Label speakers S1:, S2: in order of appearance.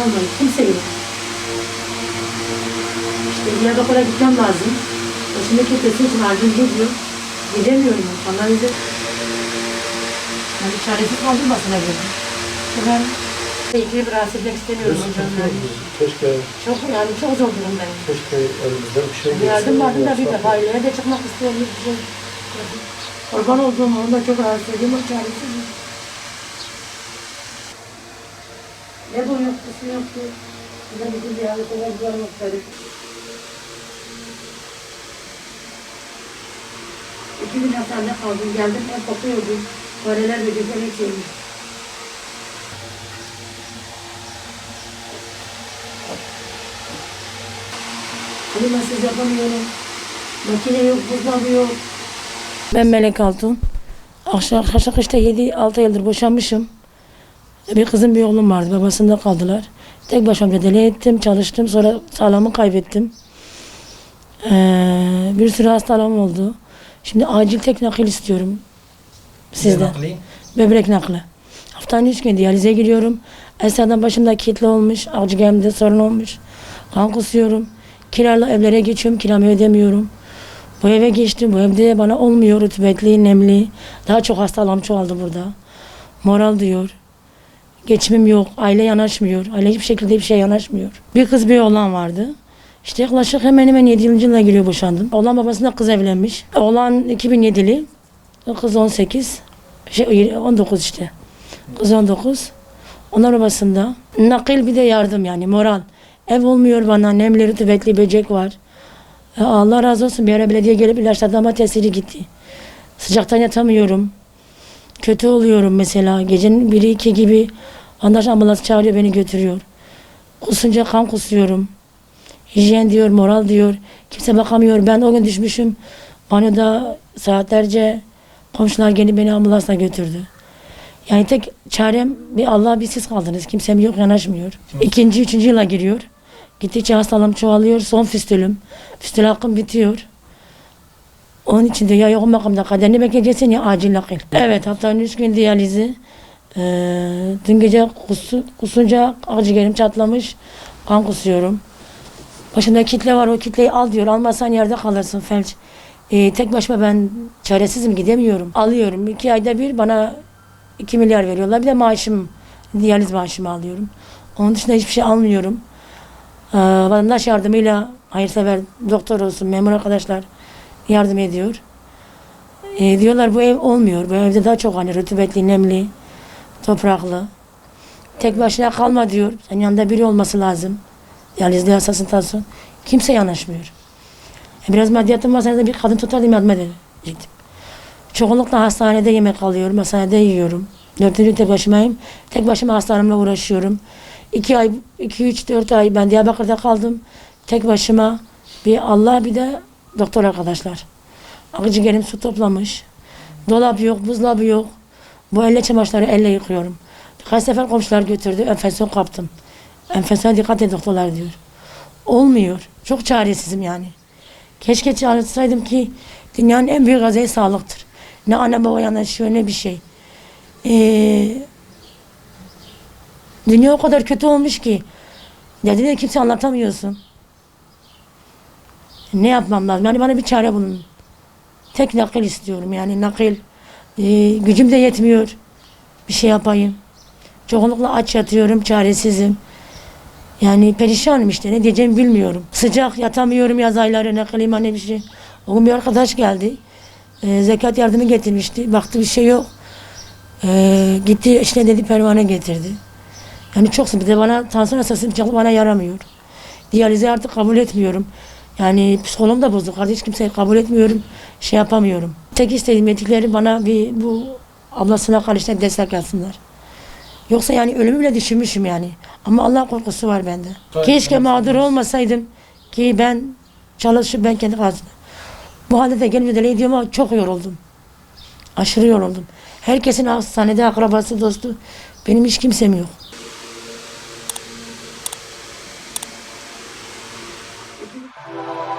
S1: kalmadı. Kimse yok. İşte Diyarbakır'a gitmem lazım. Başımda kesin için acil gidiyor. Gidemiyorum. Allah bize yani çaresiz kaldırmasına göre. Ben keyifli rahatsız etmek istemiyorum hocam. Yani.
S2: Keşke,
S1: Çok yani çok zor durumdayım.
S2: keşke elimizden bir şey
S1: Yardım vardı da bir defa aileye de çıkmak istiyorum. Bir şey. Kurban olduğum onu da çok rahatsız ediyorum. O Ne bu yoktu, su yoktu. Ne bizim bir yanı kadar güzel muhtarı. İki gün hastanede kaldım. Geldim hep bakıyordum. Fareler böcekler hep şeymiş. Hani masaj yapamıyorum. Makine yok, buzdolabı yok. Ben Melek Altun. Aşağı aşağı işte 7-6 yıldır boşanmışım. Bir kızım bir oğlum vardı. Babasında kaldılar. Tek başıma mücadele ettim, çalıştım. Sonra sağlığımı kaybettim. Ee, bir sürü hastalığım oldu. Şimdi acil tek nakil istiyorum sizden. Böbrek nakli. Haftanın üç gün diyalize giriyorum. Esra'dan başımda kitle olmuş. Akciğerimde sorun olmuş. Kan kusuyorum. Kiralı evlere geçiyorum. Kiramı ödemiyorum. Bu eve geçtim. Bu evde bana olmuyor. Rutubetli, nemli. Daha çok hastalığım çoğaldı burada. Moral diyor. Geçimim yok. Aile yanaşmıyor. Aile hiçbir şekilde bir şey yanaşmıyor. Bir kız bir oğlan vardı. İşte yaklaşık hemen hemen 7 yıla giriyor boşandım. Oğlan babasında kız evlenmiş. Oğlan 2007'li. Kız 18. Şey, 19 işte. Kız 19. Onlar babasında. Nakil bir de yardım yani moral. Ev olmuyor bana. Nemli, rutubetli böcek var. Ya Allah razı olsun. Bir ara belediye gelip ilaçladı ama tesiri gitti. Sıcaktan yatamıyorum. Kötü oluyorum mesela. Gecenin biri iki gibi Andaş ambulans çağırıyor beni götürüyor. Kusunca kan kusuyorum. Hijyen diyor, moral diyor. Kimse bakamıyor. Ben o gün düşmüşüm. Banyoda saatlerce komşular gelip beni ambulansla götürdü. Yani tek çarem bir Allah bir siz kaldınız. Kimsem yok yanaşmıyor. İkinci, üçüncü yıla giriyor. Gittikçe hastalığım çoğalıyor. Son fistülüm. Fistül hakkım bitiyor. Onun için de ya yoğun bakımda kaderini bekleyeceksin ya acil nakil. Evet haftanın üç gün diyalizi. Ee, dün gece kusu, kusunca akciğerim çatlamış. Kan kusuyorum. Başımda kitle var o kitleyi al diyor. Almazsan yerde kalırsın felç. Ee, tek başıma ben çaresizim gidemiyorum. Alıyorum. iki ayda bir bana iki milyar veriyorlar. Bir de maaşım, diyaliz maaşımı alıyorum. Onun dışında hiçbir şey almıyorum. Ee, vatandaş yardımıyla hayırsever doktor olsun, memur arkadaşlar yardım ediyor. Ee, diyorlar bu ev olmuyor. Bu evde daha çok hani rutubetli, nemli, topraklı. Tek başına kalma diyor. Senin yanında biri olması lazım. Yalizde yasasın tasın. Kimse yanaşmıyor. E, biraz maddiyatım varsa da bir kadın tutardım yardım edecektim. Çoğunlukla hastanede yemek alıyorum. Hastanede yiyorum. Dördüncü tek başımayım. Tek başıma hastanemle uğraşıyorum. İki ay, iki, üç, dört ay ben Diyarbakır'da kaldım. Tek başıma bir Allah bir de doktor arkadaşlar. Akciğerim su toplamış. Dolap yok, buzdolabı yok. Bu elle çamaşırları elle yıkıyorum. Kaç sefer komşular götürdü, enfeksiyon kaptım. Enfeksiyona dikkat et doktorlar diyor. Olmuyor. Çok çaresizim yani. Keşke çalışsaydım ki dünyanın en büyük gazayı sağlıktır. Ne anne baba yanaşıyor ne bir şey. Ee, dünya o kadar kötü olmuş ki derdini kimse anlatamıyorsun. Ne yapmam lazım? Yani bana bir çare bulun. Tek nakil istiyorum yani nakil. Ee, gücüm de yetmiyor. Bir şey yapayım. Çoğunlukla aç yatıyorum, çaresizim. Yani perişanım işte ne diyeceğimi bilmiyorum. Sıcak yatamıyorum yaz ayları ne klima ne bir şey. O gün bir arkadaş geldi. Ee, zekat yardımı getirmişti. Baktı bir şey yok. Ee, gitti işte dedi pervane getirdi. Yani çok. Bir de bana tansiyon hastası bana yaramıyor. Diyalizi artık kabul etmiyorum. Yani psikologum da bozuk. Artık hiç kimseyi kabul etmiyorum. Şey yapamıyorum. Tek istediğim yetkileri bana bir bu ablasına kardeşine destek yapsınlar. Yoksa yani ölümü bile düşünmüşüm yani. Ama Allah korkusu var bende.
S2: Gayet
S1: Keşke
S2: önemli.
S1: mağdur olmasaydım ki ben çalışıp ben kendi kazandım. Bu halde de gel müdahale ediyorum ama çok yoruldum. Aşırı yoruldum. Herkesin hastanede akrabası, dostu. Benim hiç kimsem yok. Thank you.